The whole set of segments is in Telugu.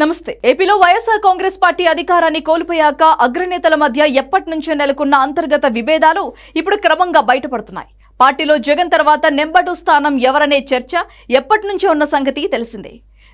నమస్తే. ఏపీలో వైఎస్ఆర్ కాంగ్రెస్ పార్టీ అధికారాన్ని కోల్పోయాక అగ్రనేతల మధ్య ఎప్పటి నుంచో నెలకొన్న అంతర్గత విభేదాలు ఇప్పుడు క్రమంగా బయటపడుతున్నాయి. పార్టీలో జగన్ తర్వాత నెంబటు స్థానం ఎవరనే చర్చ ఎప్పటి నుంచో ఉన్న సంగతి తెలిసిందే.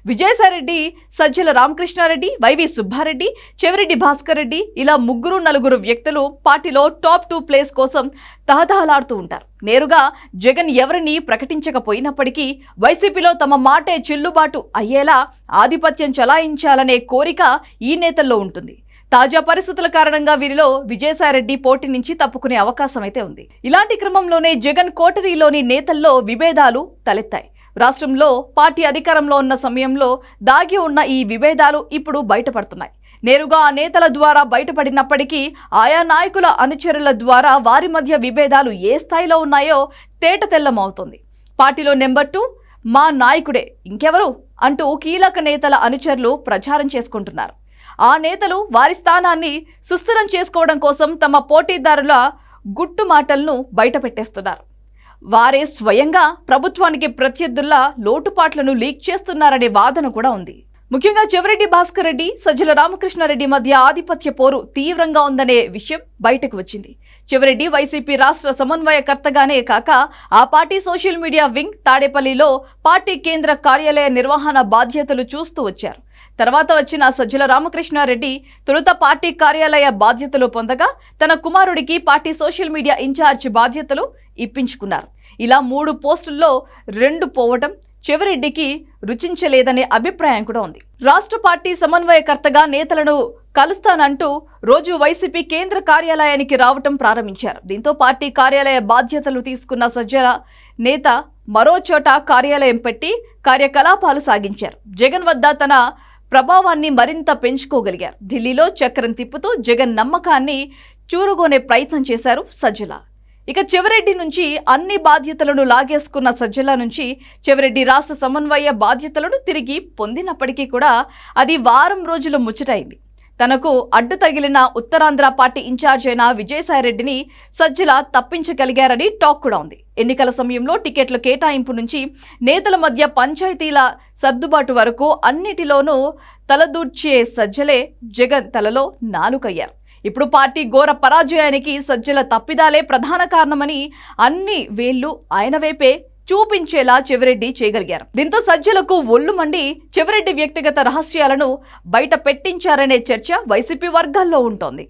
విజయసాయిరెడ్డి సజ్జల రామకృష్ణారెడ్డి వైవి సుబ్బారెడ్డి చెవిరెడ్డి భాస్కర్ రెడ్డి ఇలా ముగ్గురు నలుగురు వ్యక్తులు పార్టీలో టాప్ టూ ప్లేస్ కోసం తహతహలాడుతూ ఉంటారు. నేరుగా జగన్ ఎవరిని ప్రకటించకపోయినప్పటికీ వైసీపీలో తమ మాటే చెల్లుబాటు అయ్యేలా ఆధిపత్యం చలాయించాలనే కోరిక ఈ నేతల్లో ఉంటుంది. తాజా పరిస్థితుల కారణంగా వీరిలో విజయసాయిరెడ్డి పోటీ నుంచి తప్పుకునే అవకాశం అయితే ఉంది. ఇలాంటి క్రమంలోనే జగన్ కోటరీలోని నేతల్లో విభేదాలు తలెత్తాయి. రాష్ట్రంలో పార్టీ అధికారంలో ఉన్న సమయంలో దాగి ఉన్న ఈ విభేదాలు ఇప్పుడు బయటపడుతున్నాయి. నేరుగా ఆ నేతల ద్వారా బయటపడినప్పటికీ ఆయా నాయకుల అనుచరుల ద్వారా వారి మధ్య విభేదాలు ఏ స్థాయిలో ఉన్నాయో తేట తెల్లమవుతుంది. పార్టీలో నెంబర్ టూ మా నాయకుడే ఇంకెవరు అంటూ కీలక నేతల అనుచరులు ప్రచారం చేసుకుంటున్నారు. ఆ నేతలు వారి స్థానాన్ని సుస్థిరం చేసుకోవడం కోసం తమ పోటీదారుల గుట్టు మాటలను బయటపెట్టేస్తున్నారు. వారే స్వయంగా ప్రభుత్వానికి ప్రత్యర్థుల్లా లోటుపాట్లను లీక్ చేస్తున్నారనే వాదన కూడా ఉంది. ముఖ్యంగా చెవిరెడ్డి భాస్కర్ రెడ్డి సజ్జల రామకృష్ణారెడ్డి మధ్య ఆధిపత్య పోరు తీవ్రంగా ఉందనే విషయం బయటకు వచ్చింది. చెవిరెడ్డి వైసీపీ రాష్ట్ర సమన్వయకర్తగానే కాక ఆ పార్టీ సోషల్ మీడియా వింగ్ తాడేపల్లిలో పార్టీ కేంద్ర కార్యాలయ నిర్వహణ బాధ్యతలు చూస్తూ వచ్చారు. తర్వాత వచ్చిన సజ్జల రామకృష్ణారెడ్డి తొలుత పార్టీ కార్యాలయ బాధ్యతలు పొందగా తన కుమారుడికి పార్టీ సోషల్ మీడియా ఇన్ఛార్జ్ బాధ్యతలు ఇప్పించుకున్నారు. ఇలా మూడు పోస్టుల్లో రెండు పోవటం చెవిరెడ్డికి రుచించలేదనే అభిప్రాయం కూడా ఉంది. రాష్ట్ర పార్టీ సమన్వయకర్తగా నేతలను కలుస్తానంటూ రోజు వైసీపీ కేంద్ర కార్యాలయానికి రావటం ప్రారంభించారు. దీంతో పార్టీ కార్యాలయ బాధ్యతలు తీసుకున్న సజ్జల నేత మరో చోట కార్యాలయం పెట్టి కార్యకలాపాలు సాగించారు. జగన్ వద్ద తన ప్రభావాన్ని మరింత పెంచుకోగలిగారు. ఢిల్లీలో చక్రం తిప్పుతూ జగన్ నమ్మకాన్ని చూరుగొనే ప్రయత్నం చేశారు సజ్జల. ఇక చెవిరెడ్డి నుంచి అన్ని బాధ్యతలను లాగేసుకున్న సజ్జల నుంచి చెవిరెడ్డి రాష్ట్ర సమన్వయ బాధ్యతలను తిరిగి పొందినప్పటికీ కూడా అది వారం రోజులు ముచ్చటైంది. తనకు అడ్డు తగిలిన ఉత్తరాంధ్ర పార్టీ ఇన్ఛార్జ్ అయిన విజయసాయిరెడ్డిని సజ్జల తప్పించగలిగారని టాక్ కూడా ఉంది. ఎన్నికల సమయంలో టికెట్ల కేటాయింపు నుంచి నేతల మధ్య పంచాయతీల సర్దుబాటు వరకు అన్నిటిలోనూ తలదూర్చే సజ్జలే జగన్ తలలో నాలుకయ్యారు. ఇప్పుడు పార్టీ ఘోర పరాజయానికి సజ్జల తప్పిదాలే ప్రధాన కారణమని అన్ని వేళ్ళు ఆయన వైపే చూపించేలా చెవిరెడ్డి చేయగలిగారు. దీంతో సజ్జలకు ఒళ్ళు మండి చెవిరెడ్డి వ్యక్తిగత రహస్యాలను బయట పెట్టించారనే చర్చ వైసీపీ వర్గాల్లో ఉంటోంది.